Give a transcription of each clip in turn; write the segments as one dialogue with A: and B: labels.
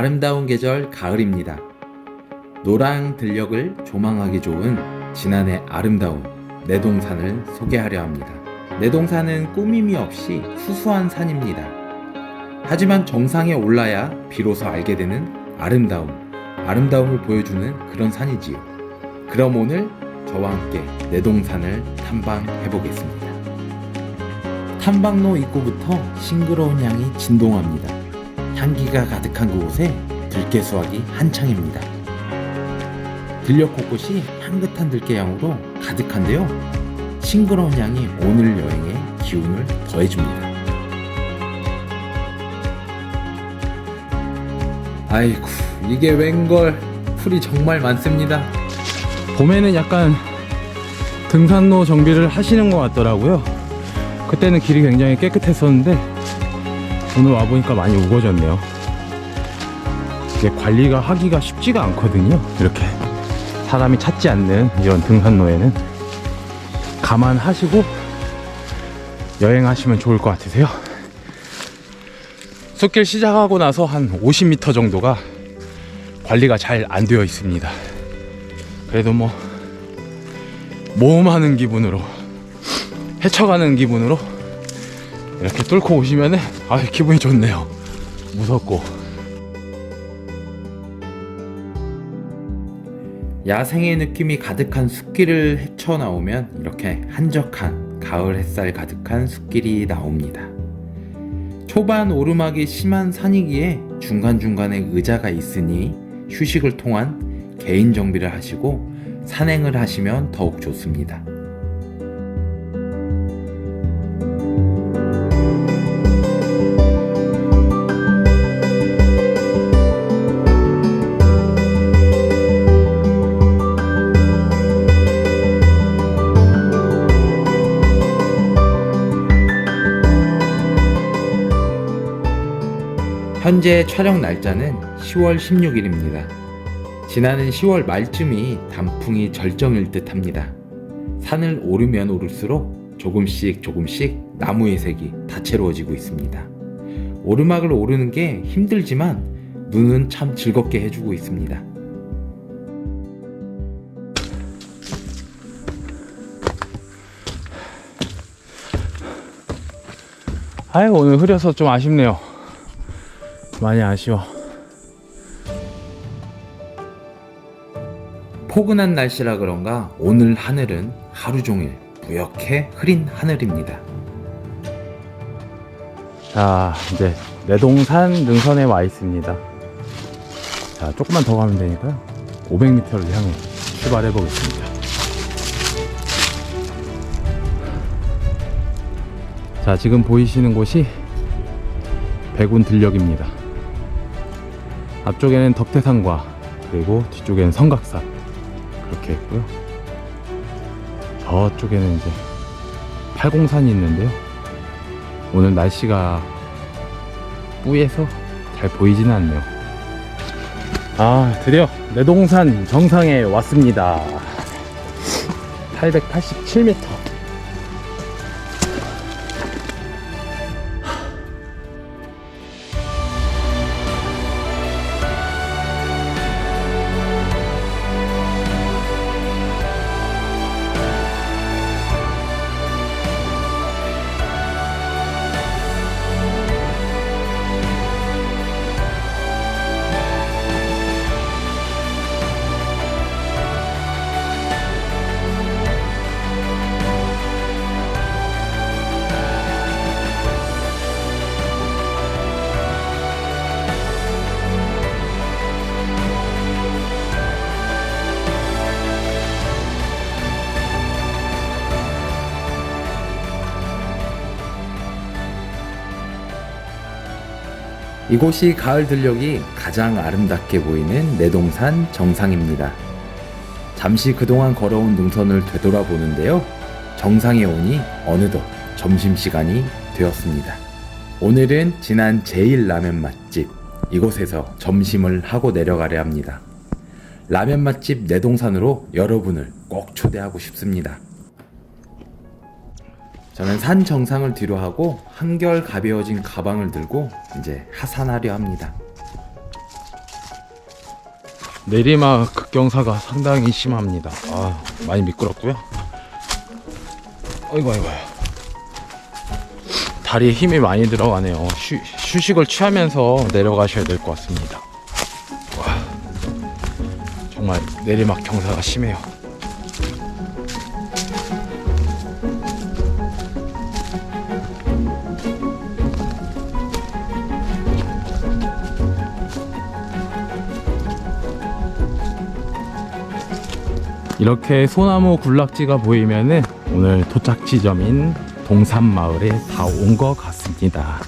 A: 아름다운 계절 가을입니다. 노랑 들녘을 조망하기 좋은 지난해 아름다운 내동산을 소개하려 합니다. 내동산은 꾸밈이 없이 수수한 산입니다. 하지만 정상에 올라야 비로소 알게 되는 아름다움, 아름다움을 보여주는 그런 산이지요. 그럼 오늘 저와 함께 내동산을 탐방해 보겠습니다. 탐방로 입구부터 싱그러운 향이 진동합니다. 향기가 가득한 그곳에 들깨 수확이 한창입니다. 들녘 곳곳이 향긋한 들깨 향으로 가득한데요. 싱그러운 향이 오늘 여행의 기운을 더해줍니다. 아이쿠, 이게 웬걸 풀이 정말 많습니다.
B: 봄에는 약간 등산로 정비를 하시는 것 같더라고요. 그때는 길이 굉장히 깨끗했었는데 오늘 와보니까 많이 우거졌네요. 이게 관리가 하기가 쉽지가 않거든요. 이렇게 사람이 찾지 않는 이런 등산로에는 감안하시고 여행하시면 좋을 것 같으세요. 숲길 시작하고 나서 한 50m 정도가 관리가 잘 안 되어 있습니다. 그래도 뭐 모험하는 기분으로 헤쳐가는 기분으로 이렇게 뚫고 오시면은 아 기분이 좋네요. 무섭고
A: 야생의 느낌이 가득한 숲길을 헤쳐나오면 이렇게 한적한 가을 햇살 가득한 숲길이 나옵니다. 초반 오르막이 심한 산이기에 중간중간에 의자가 있으니 휴식을 통한 개인 정비를 하시고 산행을 하시면 더욱 좋습니다. 현재 촬영 날짜는 10월 16일입니다. 지나는 10월 말쯤이 단풍이 절정일 듯 합니다. 산을 오르면 오를수록 조금씩 조금씩 나무의 색이 다채로워지고 있습니다. 오르막을 오르는 게 힘들지만 눈은 참 즐겁게 해주고 있습니다.
B: 아유 오늘 흐려서 좀 아쉽네요. 많이 아쉬워.
A: 포근한 날씨라 그런가 오늘 하늘은 하루 종일 부옇게 흐린 하늘입니다.
B: 자 이제 내동산 능선에 와 있습니다. 자 조금만 더 가면 되니까요. 500m를 향해 출발해 보겠습니다. 자 지금 보이시는 곳이 백운 들녘입니다. 앞쪽에는 덕태산과 그리고 뒤쪽에는 성각산 그렇게 있고요. 저쪽에는 이제 팔공산이 있는데요. 오늘 날씨가 뿌예서 잘 보이지는 않네요. 아, 드디어 내동산 정상에 왔습니다. 887m.
A: 이곳이 가을 들녘이 가장 아름답게 보이는 내동산 정상입니다. 잠시 그동안 걸어온 능선을 되돌아보는데요. 정상에 오니 어느덧 점심시간이 되었습니다. 오늘은 지난 제일 라면 맛집 이곳에서 점심을 하고 내려가려 합니다. 라면 맛집 내동산으로 여러분을 꼭 초대하고 싶습니다. 저는 산 정상을 뒤로 하고 한결 가벼워진 가방을 들고 이제 하산하려 합니다.
B: 내리막 급경사가 상당히 심합니다. 아, 많이 미끄럽고요. 어이구, 어이구. 다리에 힘이 많이 들어가네요. 휴, 휴식을 취하면서 내려가셔야 될 것 같습니다. 와, 정말 내리막 경사가 심해요. 이렇게 소나무 군락지가 보이면은 오늘 도착 지점인 동산마을에 다 온 것 같습니다.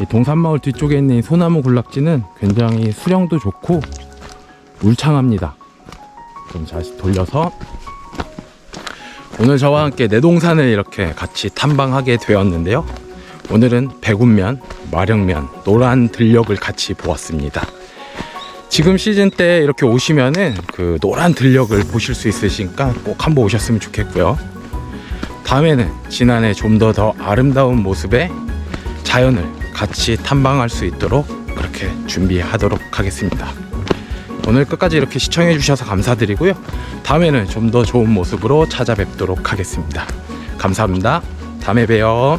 B: 이 동산마을 뒤쪽에 있는 이 소나무 군락지는 굉장히 수령도 좋고 울창합니다. 좀 다시 돌려서 오늘 저와 함께 내동산을 이렇게 같이 탐방하게 되었는데요. 오늘은 백운면, 마령면, 노란 들녘을 같이 보았습니다. 지금 시즌 때 이렇게 오시면은 그 노란 들녘을 보실 수 있으시니까 꼭 한번 오셨으면 좋겠고요. 다음에는 지난해 좀 더 더 아름다운 모습의 자연을 같이 탐방할 수 있도록 그렇게 준비하도록 하겠습니다. 오늘 끝까지 이렇게 시청해 주셔서 감사드리고요. 다음에는 좀 더 좋은 모습으로 찾아뵙도록 하겠습니다. 감사합니다. 다음에 봬요.